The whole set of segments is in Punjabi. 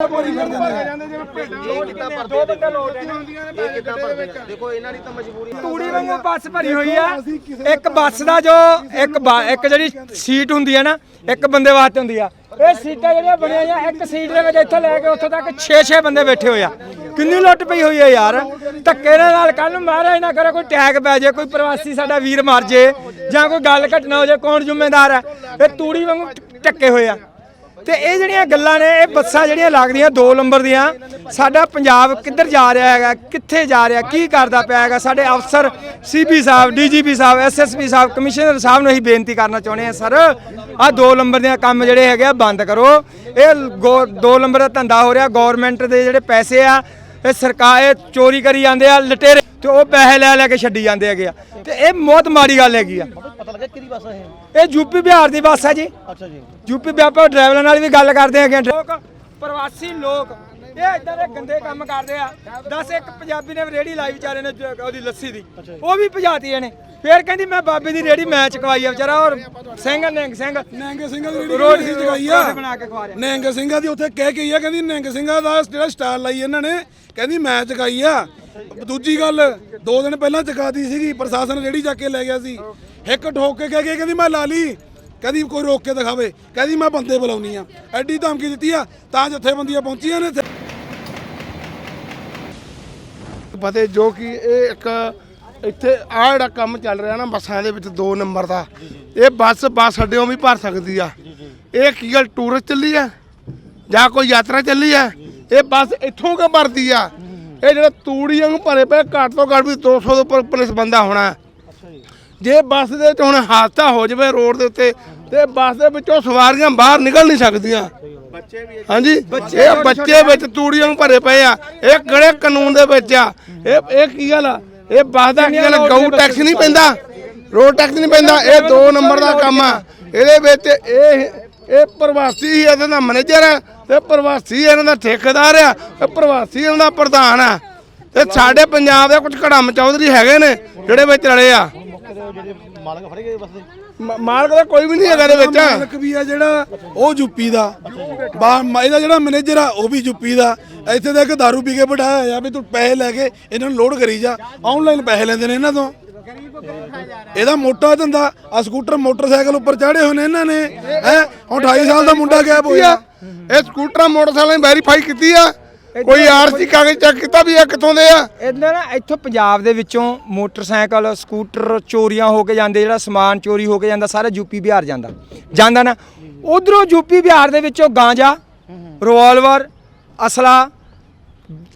ਭੋਰੀ ਫਿਰ ਦਿੰਦੇ ਆ। ਦੋ ਬੰਦੇ ਲੋਟ ਹੈ ਦੇਖੋ ਇਹਨਾਂ ਦੀ ਤਾਂ ਮਜਬੂਰੀ ਤੂੜੀ ਵਾਂਗੂ ਬੱਸ ਭਰੀ ਹੋਈ ਆ। ਇੱਕ ਬੱਸ ਦਾ ਜੋ ਇੱਕ ਬਾ- ਇੱਕ ਜਿਹੜੀ ਸੀਟ ਹੁੰਦੀ ਆ ਨਾ ਇੱਕ ਬੰਦੇ ਵਾਸਤੇ ਹੁੰਦੀ ਆ। ਇਹ ਸੀਟਾਂ ਜਿਹੜੀਆਂ ਬਣੀਆਂ ਆ ਇੱਕ ਸੀਟ ਦੇ ਵਿੱਚ ਇੱਥੋਂ ਲੈ ਕੇ ਉੱਥੋਂ ਤੱਕ 6-6 ਬੰਦੇ ਬੈਠੇ ਹੋਏ ਆ। ਕਿੰਨੀ ਲੁੱਟ ਪਈ ਹੋਈ ਆ ਯਾਰ। ਧੱਕੇ ਦੇ ਨਾਲ ਕੱਲ ਨੂੰ ਮਹਾਰਾਜ ਨਾ ਕਰੇ ਕੋਈ ਟੈਗ ਪੈ ਜੇ ਕੋਈ ਪ੍ਰਵਾਸੀ ਸਾਡਾ ਵੀਰ ਮਰ ਜੇ ਜਾਂ ਕੋਈ ਗੱਲ ਘਟਨਾ ਹੋ ਜੇ ਕੌਣ ਜ਼ਿੰਮੇਦਾਰ ਹੈ ਇਹ ਤੂੜੀ ਵਾਂਗੂ ਟੱਕੇ ਹੋਏ ਆ। ਤੇ ਇਹ ਜਿਹੜੀਆਂ ਗੱਲਾਂ ਨੇ, ਇਹ ਬੱਸਾਂ ਜਿਹੜੀਆਂ ਲੱਗਦੀਆਂ 2 ਨੰਬਰ ਦੀਆਂ, ਸਾਡਾ ਪੰਜਾਬ ਕਿੱਧਰ ਜਾ ਰਿਹਾ ਹੈਗਾ, ਕਿੱਥੇ ਜਾ ਰਿਹਾ, ਕੀ ਕਰਦਾ ਪਿਆ ਹੈਗਾ, ਸਾਡੇ ਅਫਸਰ ਸੀਪੀ ਸਾਹਿਬ, ਡੀਜੀਪੀ ਸਾਹਿਬ, ਐਸਐਸਪੀ ਸਾਹਿਬ, ਕਮਿਸ਼ਨਰ ਸਾਹਿਬ ਨੂੰ ਅਸੀਂ ਬੇਨਤੀ ਕਰਨਾ ਚਾਹੁੰਦੇ ਹਾਂ, ਸਰ, ਆਹ 2 ਨੰਬਰ ਦੀਆਂ ਕੰਮ ਜਿਹੜੇ ਹੈਗੇ ਆ, ਬੰਦ ਕਰੋ। ਇਹ 2 ਨੰਬਰ ਦਾ ਧੰਦਾ ਹੋ ਰਿਹਾ ਗਵਰਨਮੈਂਟ ਦੇ ਜਿਹੜੇ ਪੈਸੇ ਆ, ਇਹ ਸਰਕਾਰ ਚੋਰੀ ਕਰੀ ਜਾਂਦੇ ਆ, ਲਟੇਰੇ ਤੇ ਉਹ ਪੈਸੇ ਲੈ ਲੈ ਕੇ ਛੱਡੀ ਜਾਂਦੇ ਹੈਗੇ ਆ। ਤੇ ਇਹ ਬਹੁਤ ਮਾੜੀ ਗੱਲ ਹੈਗੀ ਆ। ਪਤਾ ਲੱਗਾ ਕਿਹੜੀ ਬੱਸ ਹੈ ਇਹ? ਯੂਪੀ ਬਿਹਾਰ ਦੀ ਬੱਸ ਆ ਜੀ। ਅੱਛਾ ਜੀ। ਯੂਪੀ ਵਿਆਪਕ ਡਰਾਈਵਰਾਂ ਨਾਲ ਵੀ ਗੱਲ ਕਰਦੇ ਹੈਗੇ ਲੋਕ ਪ੍ਰਵਾਸੀ ਲੋਕ ਇਹ ਇਦਾਂ ਦੇ ਗੰਦੇ ਕੰਮ ਕਰਦੇ ਆ। ਦੱਸ ਇੱਕ ਪੰਜਾਬੀ ਨੇ ਰੇੜੀ ਲਾਈ ਵਿਚਾਰੇ ਨੇ ਉਹਦੀ ਲੱਸੀ ਦੀ। ਉਹ ਵੀ ਭਜਾਤੀ ਇਹਨੇ। ਫੇਰ ਕਹਿੰਦੀ ਮੈਂ ਬਾਬੇ ਦੀ ਰੇੜੀ ਮੈਂ ਚਕਵਾਈ ਆ ਵਿਚਾਰਾ ਔਰ ਸਿੰਘ ਨਿੰਗ ਸਿੰਘ ਨੈਂਗ ਸਿੰਘਾਂ ਦੀ ਰੇੜੀ ਸੀ ਜਗਾਈ ਆ? ਬਣਾ ਕੇ ਖਵਾ ਰਿਹਾ। ਨੈਂਗ ਸਿੰਘਾਂ ਦੀ ਉੱਥੇ ਕਹਿ ਕੇ ਹੀ ਆ ਕਹਿੰਦੀ ਨੈਂਗ ਸਿੰਘਾਂ ਦਾ ਜਿਹੜਾ ਸਟਾਲ ਲਾਈ ਇਹਨਾਂ ਨੇ ਕਹਿੰਦੀ ਮੈਂ ਚਕਾਈ ਆ। ਦੂਜੀ ਗੱਲ, ਦੋ ਦਿਨ ਪਹਿਲਾਂ ਚਕਾਤੀ ਸੀਗੀ, ਪ੍ਰਸ਼ਾਸਨ ਰੇੜੀ ਚੱਕ ਕੇ ਲੈ ਗਿਆ ਸੀ। ਇੱਕ ਠੋਕ ਕੇ ਕਹਿ ਕੇ ਕਹਿੰਦੀ ਮੈਂ ਲਾ ਲਈ। ਕਹਿੰਦੀ ਕੋਈ ਰੋਕ ਕੇ ਦਿਖਾਵੇ। ਕਹਿੰਦੀ ਮੈਂ ਬੰਦੇ ਬੁਲਾਉਣੀ ਆ। ਐਡੀ ਧਮਕੀ ਦਿੱਤੀ ਆ, ਤਾਂ ਜਥੇਬੰਦੀਆਂ ਪਹੁੰਚੀਆਂ ਨੇ ਇੱਥੇ। ਜੋ ਕਿ ਇਹ ਇੱਕ ਇੱਥੇ ਆ ਜਿਹੜਾ ਕੰਮ ਚੱਲ ਰਿਹਾ ਨਾ, ਬੱਸਾਂ ਦੇ ਵਿੱਚ 2 ਨੰਬਰ ਦਾ, ਇਹ ਬੱਸ ਬੱਸ ਅੱਡਿਓਂ ਵੀ ਭਰ ਸਕਦੀ ਆ। ਇਹ ਕੀ ਗੱਲ ਟੂਰਿਸਟ ਚੱਲੀ ਆ? ਜਾਂ ਕੋਈ ਯਾਤਰਾ ਚੱਲੀ ਆ? ਇਹ ਬੱਸ ਇੱਥੋਂ ਕਿ ਭਰਦੀ ਆ? ਇਹ ਜਿਹੜੇ ਤੂੜੀ ਵਾਂਗ ਭਰੇ ਪਏ ਘੱਟ ਤੋਂ ਘੱਟ ਵੀ 200 ਦੇ ਉੱਪਰ ਪੁਲਿਸ ਬੰਦਾ ਹੋਣਾ ਜੇ। ਬੱਸ ਦੇ ਵਿੱਚ ਹੁਣ ਹਾਦਸਾ ਹੋ ਜਾਵੇ ਰੋਡ ਦੇ ਉੱਤੇ ਤੇ ਬੱਸ ਦੇ ਵਿੱਚੋਂ ਸਵਾਰੀਆਂ ਬਾਹਰ ਨਿਕਲ ਨਹੀਂ ਸਕਦੀਆਂ। ਹਾਂਜੀ? ਇਹ ਬੱਚੇ ਵਿੱਚ ਤੂੜੀਆਂ ਨੂੰ ਭਰੇ ਪਏ ਆ। ਇਹ ਕਿਹੜੇ ਕਾਨੂੰਨ ਦੇ ਵਿੱਚ ਆ? ਇਹ ਇਹ ਕੀ ਗੱਲ ਆ? ਇਹ ਬੱਸ ਦਾ ਕੀ ਗੱਲ ਆ? ਗਊ ਟੈਕਸ ਨਹੀਂ ਪੈਂਦਾ। ਰੋਡ ਟੈਕਸ ਨਹੀਂ ਪੈਂਦਾ। ਇਹ 2 ਨੰਬਰ ਦਾ ਕੰਮ ਆ। ਇਹਦੇ ਵਿੱਚ ਇਹ ਇਹ ਪ੍ਰਵਾਸੀ ਹੀ ਇਹਦਾ ਦਾ ਮੈਨੇਜਰ ਹੈ ਤੇ ਪ੍ਰਵਾਸੀ ਇਹਨਾਂ ਦਾ ਠੇਕੇਦਾਰ ਆ ਤੇ ਪ੍ਰਵਾਸੀ ਇਹਨਾਂ ਦਾ ਪ੍ਰਧਾਨ ਆ। ਤੇ ਸਾਡੇ ਪੰਜਾਬ ਦੇ ਕੁਝ ਘੜਮ ਚੌਧਰੀ ਹੈਗੇ ਨੇ, ਜਿਹੜੇ ਵਿੱਚ ਰਲੇ ਆ। ਮਾਲਕ ਫੜੇ ਗਏ ਬੱਸ ਮ- ਮਾਲਕ ਦਾ ਕੋਈ ਵੀ ਨਹੀਂ ਹੈਗਾ ਇਹਦੇ ਵਿੱਚ। ਮਾਲਕ ਵੀ ਆ ਜਿਹੜਾ, ਉਹ ਯੂਪੀ ਦਾ। ਬਾ, ਮ- ਇਹਦਾ ਜਿਹੜਾ ਮੈਨੇਜਰ ਆ, ਉਹ ਵੀ ਯੂਪੀ ਦਾ। ਇੱਥੇ ਦਾ ਇੱਕ दारू ਪੀ ਕੇ ਬਿਠਾਇਆ ਆ ਵੀ ਤੂੰ ਪੈਸੇ ਲੈ ਕੇ ਇਹਨਾਂ ਨੂੰ ਲੋਡ ਕਰੀ ਜਾ। ਆਨਲਾਈਨ ਪੈਸੇ ਲੈਂਦੇ ਨੇ ਇਹਨਾਂ ਤੋਂ। ਇਹਦਾ ਮੋਟਾ ਧੰਦਾ ਆ ਸਕੂਟਰ, ਮੋਟਰਸਾਈਕਲ ਉੱਪਰ ਚਾੜੇ ਹੋਏ ਨੇ ਇਹਨਾਂ ਨੇ। ਹੈ? ਹੁਣ 28 ਸਾਲ ਦਾ ਮੁੰਡਾ ਗਾਇਬ ਹੋਇਆ। ਇਹ ਸਕੂਟਰਾਂ ਮੋਟਰਸਾਈਕਲ ਵੈਰੀਫਾਈ ਕੀਤੀ ਆ। ਕੋਈ ਆਰਸੀ ਕਾਗਜ਼ ਚੈੱਕ ਕੀਤਾ ਵੀ ਇਹ ਕਿੱਥੋਂ ਦੇ ਆ? ਇਦਾਂ ਨਾ ਇੱਥੋਂ ਪੰਜਾਬ ਦੇ ਵਿੱਚੋਂ ਮੋਟਰਸਾਈਕਲ ਸਕੂਟਰ ਚੋਰੀਆਂ ਹੋ ਕੇ ਜਾਂਦੇ ਜਿਹੜਾ ਸਮਾਨ ਚੋਰੀ ਹੋ ਕੇ ਜਾਂਦਾ ਸਾਰਾ ਯੂਪੀ ਬਿਹਾਰ ਜਾਂਦਾ। ਜਾਂਦਾ ਨਾ। ਉਧਰੋਂ ਯੂਪੀ ਬਿਹਾਰ ਦੇ ਵਿੱਚੋਂ ਗਾਂਜਾ ਰਿਵਾਲਵਰ ਅਸਲਾ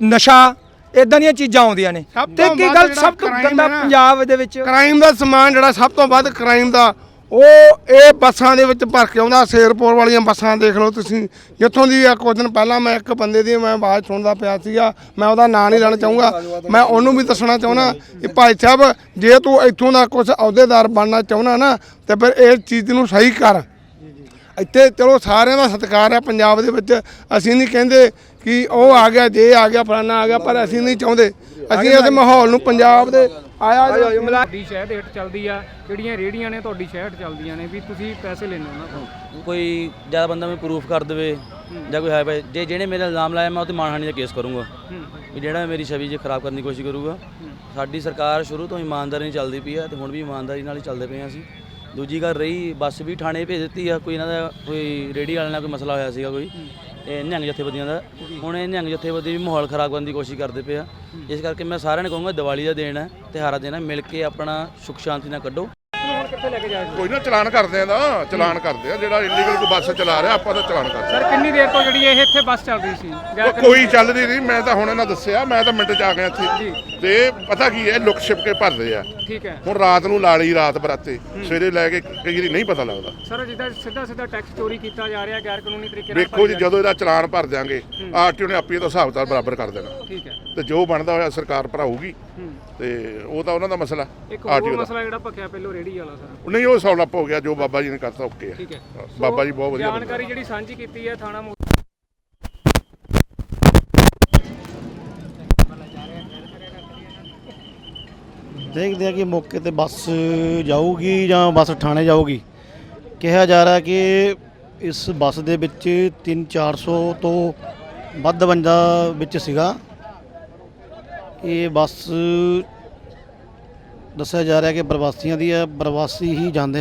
ਨਸ਼ਾ ਇਦਾਂ ਦੀਆਂ ਚੀਜ਼ਾਂ ਆਉਂਦੀਆਂ ਨੇ। ਸਭ ਤੇ ਕੀ ਗੱਲ ਸਭ ਤੋਂ ਗੰਦਾ ਪੰਜਾਬ ਦੇ ਵਿੱਚ? ਕ੍ਰਾਈਮ ਦਾ ਸਮਾਨ ਜਿਹੜਾ ਸਭ ਤੋਂ ਵੱਧ ਕ੍ਰਾਈਮ ਦਾ ਉਹ ਇਹ ਬੱਸਾਂ ਦੇ ਵਿੱਚ ਭਰ ਕੇ ਆਉਂਦਾ, ਸ਼ੇਰਪੁਰ ਵਾਲੀਆਂ ਬੱਸਾਂ ਦੇਖ ਲਓ ਤੁਸੀਂ। ਜਿੱਥੋਂ ਦੀ ਆ ਕੁਝ ਦਿਨ ਪਹਿਲਾਂ ਮੈਂ ਇੱਕ ਬੰਦੇ ਦੀ ਮੈਂ ਆਵਾਜ਼ ਸੁਣਦਾ ਪਿਆ ਸੀਗਾ, ਮੈਂ ਉਹਦਾ ਨਾਂ ਨਹੀਂ ਲੈਣਾ ਚਾਹੂੰਗਾ। ਮੈਂ ਉਹਨੂੰ ਵੀ ਦੱਸਣਾ ਚਾਹੁੰਦਾ ਕਿ ਭਾਈ ਸਾਹਿਬ, ਜੇ ਤੂੰ ਇੱਥੋਂ ਦਾ ਕੁਝ ਅਹੁਦੇਦਾਰ ਬਣਨਾ ਚਾਹੁੰਦਾ ਨਾ, ਤੇ ਫਿਰ ਇਹ ਚੀਜ਼ ਨੂੰ ਸਹੀ ਕਰ। ਇੱਥੇ ਚਲੋ ਸਾਰਿਆਂ ਦਾ ਸਤਿਕਾਰ ਹੈ, ਪੰਜਾਬ ਦੇ ਵਿੱਚ ਅਸੀਂ ਨਹੀਂ ਕਹਿੰਦੇ ਕਿ ਉਹ ਆ ਗਿਆ, ਜੇ ਆ ਗਿਆ, ਫਲਾਨਾ ਆ ਗਿਆ, ਪਰ ਅਸੀਂ ਨਹੀਂ ਚਾਹੁੰਦੇ। ਅਸੀਂ ਇਸ ਮਾਹੌਲ ਨੂੰ ਪੰਜਾਬ ਦੇ ਆਇਆ ਤੁਹਾਡੀ ਸ਼ਹਿਰ ਦੇ ਹੇਠ ਚੱਲਦੀ ਆ ਜਿਹੜੀਆਂ ਰੇੜੀਆਂ ਨੇ ਤੁਹਾਡੀ ਸ਼ਹਿਰ ਚੱਲਦੀਆਂ ਨੇ ਵੀ ਤੁਸੀਂ ਪੈਸੇ ਲੈਣੇ ਉਹਨਾਂ ਤੋਂ ਕੋਈ ਜ਼ਿਆਦਾ ਬੰਦਾ ਮੈਨੂੰ ਪ੍ਰੂਫ ਕਰ ਦੇਵੇ ਜਾਂ ਕੋਈ ਹੈ ਭਾਈ ਜੇ ਜਿਹਨੇ ਮੇਰੇ ਇਲਜ਼ਾਮ ਲਾਇਆ ਮੈਂ ਉਹ ਤੇ ਮਾਨਹਾਨੀ ਦਾ ਕੇਸ ਕਰੂੰਗਾ। ਵੀ ਜਿਹੜਾ ਮੇਰੀ ਛਵੀ ਜੇ ਖਰਾਬ ਕਰਨ ਦੀ ਕੋਸ਼ਿਸ਼ ਕਰੂਗਾ ਸਾਡੀ ਸਰਕਾਰ ਸ਼ੁਰੂ ਤੋਂ ਇਮਾਨਦਾਰੀ ਨਾਲ ਚੱਲਦੀ ਪਈ ਆ ਤੇ ਹੁਣ ਵੀ ਇਮਾਨਦਾਰੀ ਨਾਲ ਹੀ ਚੱਲਦੇ ਪਏ ਆ ਅਸੀਂ। ਦੂਜੀ ਗੱਲ ਰਹੀ ਬੱਸ ਵੀ ਥਾਣੇ ਭੇਜ ਦਿੱਤੀ ਆ ਕੋਈ ਇਹਨਾਂ ਦਾ ਕੋਈ ਰੇੜੀ ਵਾਲਿਆਂ ਨਾਲ ਕੋਈ ਮਸਲਾ ਹੋਇਆ ਸੀਗਾ ਕੋਈ। ਇਹ ਨਿਹੰਗ ਜਥੇਬੰਦੀਆਂ ਦਾ। ਹੁਣ ਇਹ ਨਿਹੰਗ ਜਥੇਬੰਦੀ ਵੀ ਮਾਹੌਲ ਖਰਾਬ ਕਰਨ ਦੀ ਕੋਸ਼ਿਸ਼ ਕਰਦੇ ਪਏ ਆ। ਇਸ ਕਰਕੇ ਮੈਂ ਸਾਰਿਆਂ ਨੂੰ ਕਹੂੰਗਾ ਦੀਵਾਲੀ ਦਾ ਦਿਨ ਹੈ, ਤਿਉਹਾਰਾਂ ਦਾ ਦਿਨ ਹੈ। ਮਿਲ ਕੇ ਆਪਣਾ ਸੁੱਖ ਸ਼ਾਂਤੀ ਨਾਲ ਕੱਢੋ। ਕੋਈ ਨਾ ਚਲਾਨ ਕਰਦੇ ਆ ਦਾ ਚਲਾਨ ਕਰਦੇ ਆ। ਜਿਹੜਾ ਇਲੀਗਲ ਕੋਈ ਬੱਸ ਚਲਾ ਰਿਹਾ ਆਪਾਂ ਤਾਂ ਚਲਾਨ ਕਰਦੇ ਸਰ ਕਿੰਨੀ ਦੇਰ ਤੋਂ ਜਿਹੜੀ ਇਹ ਇੱਥੇ ਬੱਸ ਚੱਲ ਰਹੀ ਸੀ? ਉਹ ਕੋਈ ਚੱਲਦੀ ਨਹੀਂ ਮੈਂ ਤਾਂ ਹੁਣ ਇਹਨਾਂ ਦੱਸਿਆ ਮੈਂ ਤਾਂ ਮਿੰਟ ਚ ਆ ਗਿਆ ਇੱਥੇ। ਤੇ ਪਤਾ ਕੀ ਹੈ ਲੁਕ ਛਿਪ ਕੇ ਭਰਦੇ ਆ। ਠੀਕ ਹੈ। ਹੁਣ ਰਾਤ ਨੂੰ ਲਾ ਲਈ ਰਾਤ ਬਰਾਤੇ। ਸਵੇਰੇ ਲੈ ਕੇ ਕਈ ਵਾਰੀ ਨਹੀਂ ਪਤਾ ਲੱਗਦਾ। ਸਰ ਜਿੱਦਾਂ ਸਿੱਧਾ ਸਿੱਧਾ ਟੈਕਸ ਚੋਰੀ ਕੀਤਾ ਜਾ ਰਿਹਾ ਗੈਰ ਕਾਨੂੰਨੀ ਤਰੀਕੇ ਨਾਲ ਵੇਖੋ ਜੀ ਜਦੋਂ ਇਹਦਾ ਚਲਾਨ ਭਰ ਦਿਆਂਗੇ ਆਰਟੀਓ ਨੇ ਆਪੇ ਇਹਦਾ ਹਿਸਾਬ ਕਿਤਾਬ ਬਰਾਬਰ ਕਰ ਦੇਣਾ। ਠੀਕ ਹੈ। ਤੇ ਜੋ ਬਣਦਾ ਹੋਇਆ ਸਰਕਾਰ ਭਰਾਊਗੀ। ਤੇ ਉਹ ਤਾਂ ਉਹਨਾਂ ਦਾ ਮਸਲਾ। ਇੱਕ ਹੋਰ ਆਰਟੀਓ ਦਾ। ਮਸਲਾ ਜਿਹੜਾ ਭਖਿਆ ਪਹਿਲੋਂ ਰੇੜੀ ਵਾਲਾ ਸਰ। ਨਹੀਂ ਉਹ ਸੌਲਪ ਹੋ ਗਿਆ ਜੋ ਬਾਬਾ ਜੀ ਨੇ ਕਰਤਾ ਓਕੇ ਆ। ਠੀਕ ਹੈ। ਬਾਬਾ ਜੀ ਬਹੁਤ ਵਧੀਆ। ਜਾਣਕਾਰੀ ਜਿਹੜੀ ਸਾਂਝੀ ਕੀਤੀ ਹੈ ਥਾਣਾ ਦੇਖਦੇ ਆ ਕਿ ਮੌਕੇ ਤੇ ਬੱਸ ਜਾਊਗੀ ਜਾਂ ਬੱਸ ਥਾਣੇ ਜਾਊਗੀ। ਕਿਹਾ ਜਾ ਰਿਹਾ ਕਿ ਇਸ ਬੱਸ ਦੇ ਵਿੱਚ 3-400 ਤੋਂ ਵੱਧ ਬੰਦਾ ਵਿੱਚ ਸੀਗਾ। ਇਹ ਬੱਸ ਦੱਸਿਆ ਜਾ ਰਿਹਾ ਕਿ ਪ੍ਰਵਾਸੀਆਂ ਦੀ ਹੈ ਪ੍ਰਵਾਸੀ ਹੀ ਜਾਂਦੇ